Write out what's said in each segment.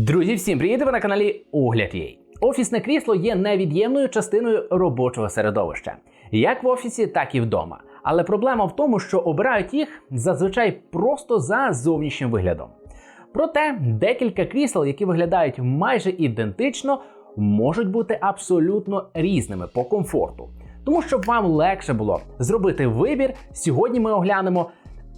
Друзі, всім привіт! Ви на каналі Огляд.ua. Офісне крісло є невід'ємною частиною робочого середовища, як в офісі, так і вдома. Але проблема в тому, що обирають їх зазвичай просто за зовнішнім виглядом. Проте декілька крісел, які виглядають майже ідентично, можуть бути абсолютно різними по комфорту. Тому щоб вам легше було зробити вибір, сьогодні ми оглянемо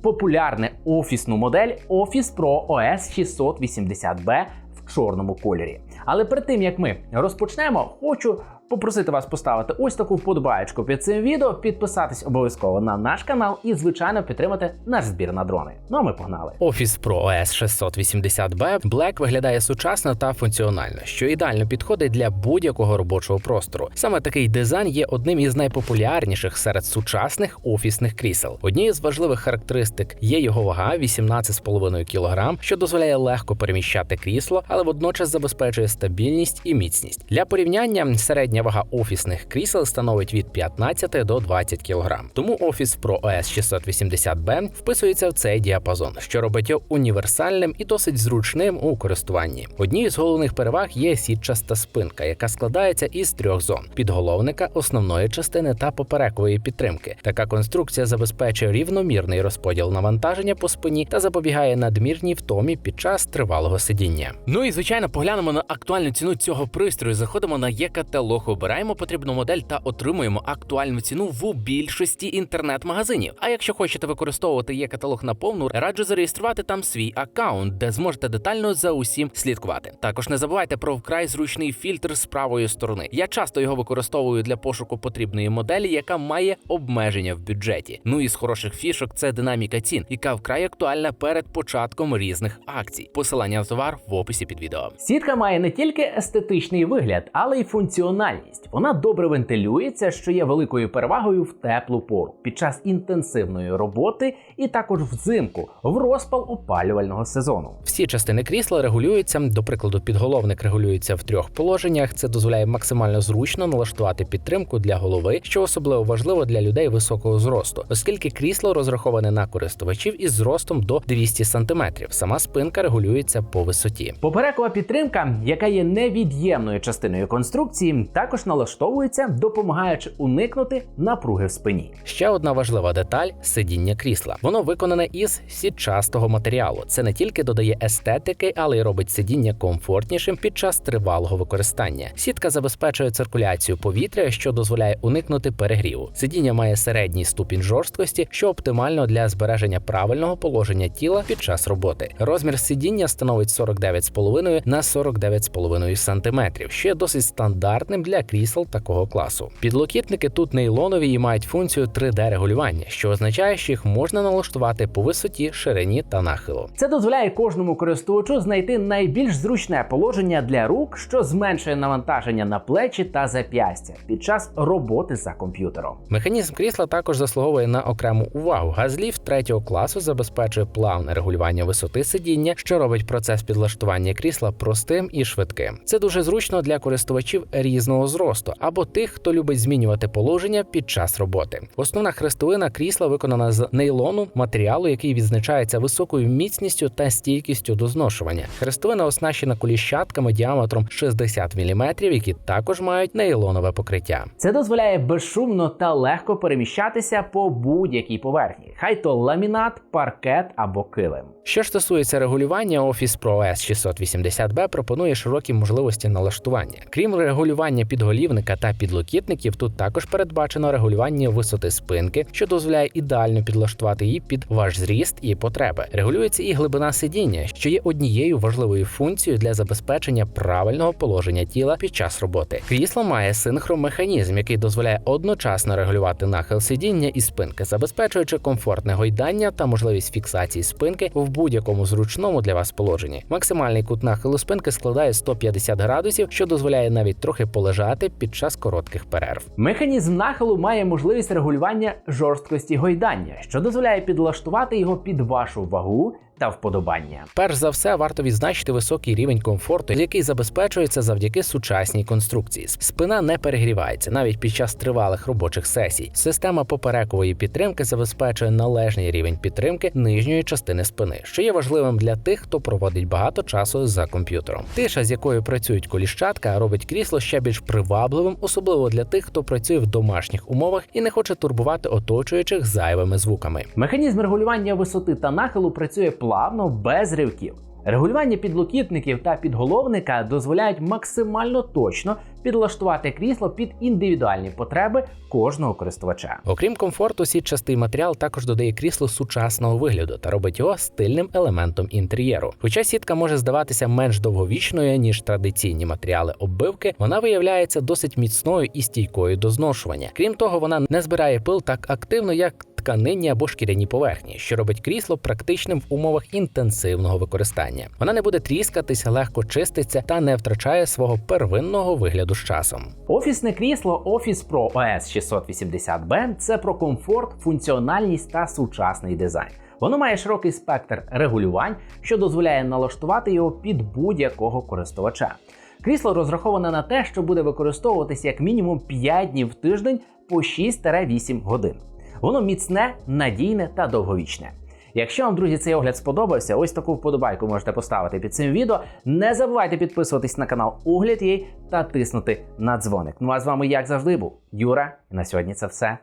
популярну офісну модель Office Pro OS 680B в чорному кольорі. Але перед тим як ми розпочнемо, хочу попросити вас поставити ось таку вподобаєчку під цим відео, підписатись обов'язково на наш канал і, звичайно, підтримати наш збір на дрони. Ну а ми погнали. Office Pro OS 680B Black виглядає сучасно та функціонально, що ідеально підходить для будь-якого робочого простору. Саме такий дизайн є одним із найпопулярніших серед сучасних офісних крісел. Однією з важливих характеристик є його вага 18,5 кг, що дозволяє легко переміщати крісло, але водночас забезпечує стабільність і міцність. Для порівняння середня вага офісних крісел становить від 15 до 20 кг. Тому Office Pro OS 680B вписується в цей діапазон, що робить його універсальним і досить зручним у користуванні. Однією з головних переваг є сітчаста спинка, яка складається із трьох зон: підголовника, основної частини та поперекової підтримки. Така конструкція забезпечує рівномірний розподіл навантаження по спині та запобігає надмірній втомі під час тривалого сидіння. Ну і звичайно, поглянемо на актуальну ціну цього пристрою. Заходимо на обираємо потрібну модель та отримуємо актуальну ціну в більшості інтернет-магазинів. А якщо хочете використовувати є-каталог на повну, раджу зареєструвати там свій аккаунт, де зможете детально за усім слідкувати. Також не забувайте про вкрай зручний фільтр з правої сторони. Я часто його використовую для пошуку потрібної моделі, яка має обмеження в бюджеті. Ну і з хороших фішок це динаміка цін, яка вкрай актуальна перед початком різних акцій. Посилання на товар в описі під відео. Сітка має не тільки естетичний вигляд, але й функціональність. Вона добре вентилюється, що є великою перевагою в теплу пору під час інтенсивної роботи, і також взимку в розпал опалювального сезону. Всі частини крісла регулюються. До прикладу, підголовник регулюється в трьох положеннях. Це дозволяє максимально зручно налаштувати підтримку для голови, що особливо важливо для людей високого зросту, оскільки крісло розраховане на користувачів із зростом до 200 см. Сама спинка регулюється по висоті. Поперекова підтримка, яка є невід'ємною частиною конструкції, також налаштовується, допомагаючи уникнути напруги в спині. Ще одна важлива деталь сидіння крісла. Воно виконане із сітчастого матеріалу. Це не тільки додає естетики, але й робить сидіння комфортнішим під час тривалого використання. Сітка забезпечує циркуляцію повітря, що дозволяє уникнути перегріву. Сидіння має середній ступінь жорсткості, що оптимально для збереження правильного положення тіла під час роботи. Розмір сидіння становить 49,5 на 49,5 см, що є досить стандартним для крісел такого класу. Підлокітники тут нейлонові і мають функцію 3D-регулювання, що означає, що їх можна налаштувати по висоті, ширині та нахилу. Це дозволяє кожному користувачу знайти найбільш зручне положення для рук, що зменшує навантаження на плечі та зап'ястя під час роботи за комп'ютером. Механізм крісла також заслуговує на окрему увагу. Газліфт третього класу забезпечує плавне регулювання висоти сидіння, що робить процес підлаштування крісла простим і швидким. Це дуже зручно для користувачів різного зросту або тих, хто любить змінювати положення під час роботи. Основна хрестовина крісла виконана з нейлону матеріалу, який відзначається високою міцністю та стійкістю до зношування. Хрестовина оснащена коліщатками діаметром 60 мм, які також мають нейлонове покриття. Це дозволяє безшумно та легко переміщатися по будь-якій поверхні, хай то ламінат, паркет або килим. Що ж стосується регулювання, Office Pro S 680B пропонує широкі можливості налаштування. Крім регулювання підголівника та підлокітників, тут також передбачено регулювання висоти спинки, що дозволяє ідеально підлаштувати її під ваш зріст і потреби. Регулюється і глибина сидіння, що є однією важливою функцією для забезпечення правильного положення тіла під час роботи. Крісло має синхромеханізм, який дозволяє одночасно регулювати нахил сидіння і спинки, забезпечуючи комфортне гойдання та можливість фіксації спинки в будь-якому зручному для вас положенні. Максимальний кут нахилу спинки складає 150 градусів, що дозволяє навіть трохи полежати під час коротких перерв. Механізм нахилу має можливість регулювання жорсткості гойдання, що дозволяє підлаштувати його під вашу вагу та вподобання. Перш за все, варто відзначити високий рівень комфорту, який забезпечується завдяки сучасній конструкції. Спина не перегрівається навіть під час тривалих робочих сесій. Система поперекової підтримки забезпечує належний рівень підтримки нижньої частини спини, що є важливим для тих, хто проводить багато часу за комп'ютером. Тиша, з якою працюють коліщатка, робить крісло ще більш привабливим, особливо для тих, хто працює в домашніх умовах і не хоче турбувати оточуючих зайвими звуками. Механізм регулювання висоти та нахилу працює плавно, без ривків. Регулювання підлокітників та підголовника дозволяють максимально точно підлаштувати крісло під індивідуальні потреби кожного користувача. Окрім комфорту, сітчастий матеріал також додає кріслу сучасного вигляду та робить його стильним елементом інтер'єру. Хоча сітка може здаватися менш довговічною ніж традиційні матеріали оббивки, вона виявляється досить міцною і стійкою до зношування. Крім того, вона не збирає пил так активно, як тканинні або шкіряні поверхні, що робить крісло практичним в умовах інтенсивного використання. Вона не буде тріскатися, легко чиститься та не втрачає свого первинного вигляду з часом. Офісне крісло Office Pro OS 680B це про комфорт, функціональність та сучасний дизайн. Воно має широкий спектр регулювань, що дозволяє налаштувати його під будь-якого користувача. Крісло розраховане на те, що буде використовуватися як мінімум 5 днів в тиждень по 6-8 годин. Воно міцне, надійне та довговічне. Якщо вам, друзі, цей огляд сподобався, ось таку вподобайку можете поставити під цим відео. Не забувайте підписуватись на канал Угляд.ua та тиснути на дзвоник. Ну а з вами, як завжди, був Юра. І на сьогодні це все.